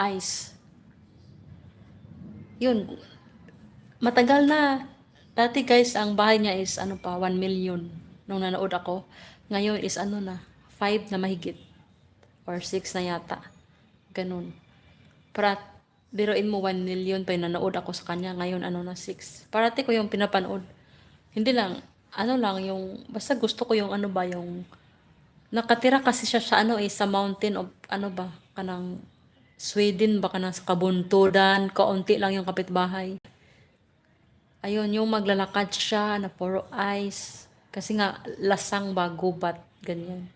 ice. Yun. Matagal na. Dati guys, ang bahay niya is ano pa, 1 million. Nung nanood ako. Ngayon is ano na, 5 na mahigit. Or 6 na yata. Ganun. Para, biruin mo 1 million pa nanood ako sa kanya. Ngayon ano na, 6. Parati ko yung pinapanood. Hindi lang, ano lang, yung, basta gusto ko yung ano ba, yung, nakatira kasi siya sa ano eh, sa mountain of, ano ba, kanang, Sweden ba kanang sa kabuntudan, kaunti lang yung kapitbahay. Ayun, yung maglalakad siya na puro ice. Kasi nga, lasang ba, gubat, ganyan.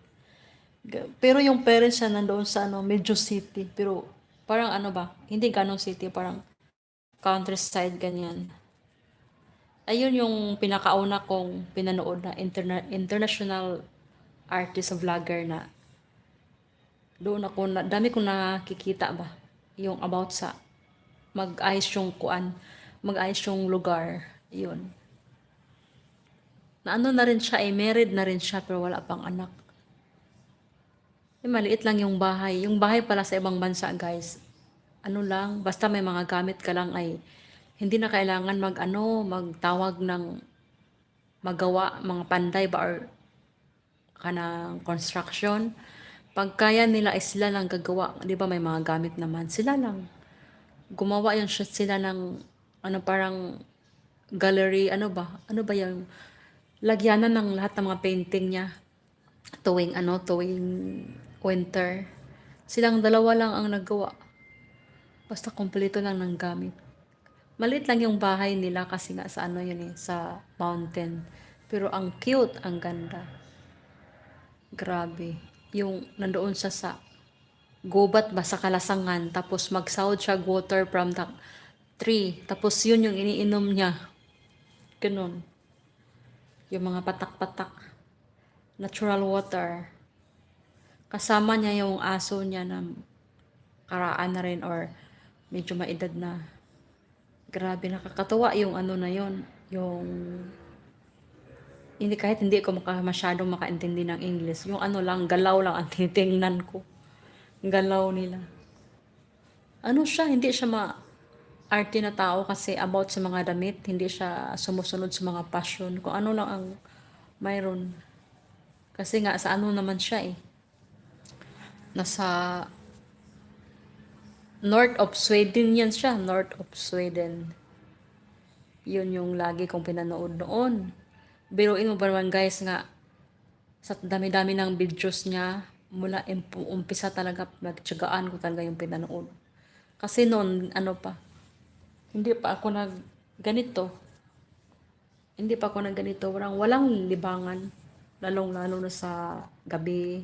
Ga- Pero yung parents siya nandoon sa ano, medyo city. Pero parang ano ba, hindi ganong city, parang countryside, ganyan. Ayun yung pinakauna kong pinanood na interna- international artist vlogger na doon ako, na, dami kong nakikita ba, yung about sa mag-ayos yung kuan, mag-ayos yung lugar, yun. Na ano na rin siya, eh, married na rin siya, pero wala pang anak. Eh, maliit lang yung bahay. Yung bahay pala sa ibang bansa, guys. Ano lang, basta may mga gamit ka lang ay hindi na kailangan mag ano, magtawag ng magawa, mga panday ba or kanang construction. Pag kaya nila ay sila lang gagawa, 'di ba may mga gamit naman, sila lang. Gumawa yan siya sila ng ano parang gallery, ano ba? Ano ba yung lagyanan ng lahat ng mga painting niya tuwing ano, tuwing winter. Silang dalawa lang ang naggawa. Basta kompleto lang ng gamit. Malit lang yung bahay nila kasi nga sa ano yun eh, sa mountain. Pero ang cute, ang ganda. Grabe. Yung nandoon siya sa gubat ba sa kalasangan. Tapos magsahod siya water from the tree. Tapos yun yung iniinom niya. Ganun. Yung mga patak-patak. Natural water. Kasama niya yung aso niya na karaan na rin or medyo maedad na. Grabe, nakakatuwa yung ano na yon Yung hindi kahit hindi ko maka, masyadong makaintindi ng English. Yung ano lang, galaw lang ang tinitingnan ko. Galaw nila. Ano siya, hindi siya ma arte na tao kasi about sa mga damit, hindi siya sumusunod sa mga passion. Kung ano lang ang mayroon. Kasi nga, sa ano naman siya eh. Nasa North of Sweden yan siya. North of Sweden. Yun yung lagi kong pinanood noon. Biruin mo ba naman guys nga sa dami-dami ng videos niya mula umpisa talaga nagtsagaan ko talaga yung pinanood. Kasi noon ano pa hindi pa ako nag ganito. Hindi pa ako nag ganito. Walang, walang libangan. Lalong-lalo na sa gabi.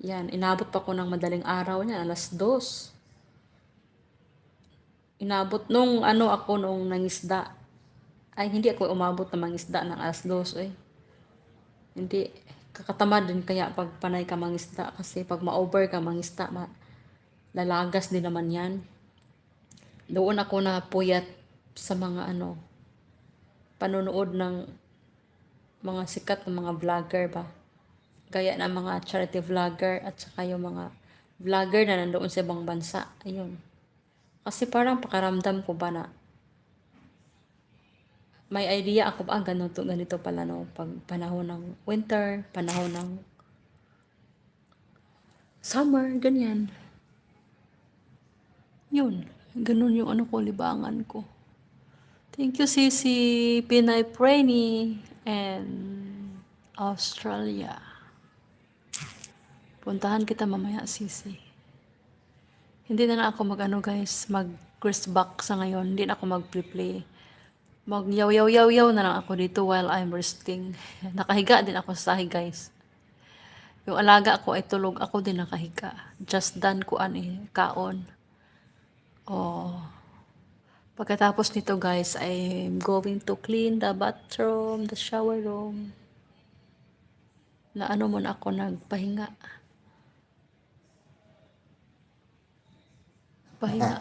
Yan, inabot pa ko ng madaling araw niya, alas dos. Inabot nung ano ako nung nangisda. Ay, hindi ako umabot na mangisda ng alas dos eh. Hindi, kakatamad din kaya pag panay ka mangisda kasi pag ma-over ka mangisda, ma lalagas din naman yan. Doon ako na puyat sa mga ano, panonood ng mga sikat ng mga vlogger ba. Gaya ng mga charity vlogger at saka yung mga vlogger na nandoon sa ibang bansa. Ayun. Kasi parang pakaramdam ko ba na may idea ako ba, ah, ganito, ganito pala no, pag panahon ng winter, panahon ng summer, ganyan. Yun, ganun yung ano ko, libangan ko. Thank you, Sisi, Pinay Preni, and Australia. Puntahan kita mamaya, Sisi. Hindi na, na ako mag-ano guys, mag-Chris back sa ngayon. Hindi na ako mag-play. Mag yaw yaw yaw yaw na lang ako dito while I'm resting. Nakahiga din ako sa sahig guys. Yung alaga ko ay tulog ako din nakahiga. Just done ko an eh, kaon. Oh. Pagkatapos nito guys, I'm going to clean the bathroom, the shower room. Na ano muna ako nagpahinga. Pahinga.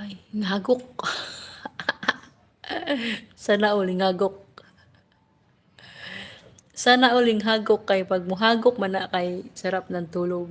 Ay, ngagok. Sana uling hagok. Sana uling hagok kay pag muhagok man na kay sarap ng tulog.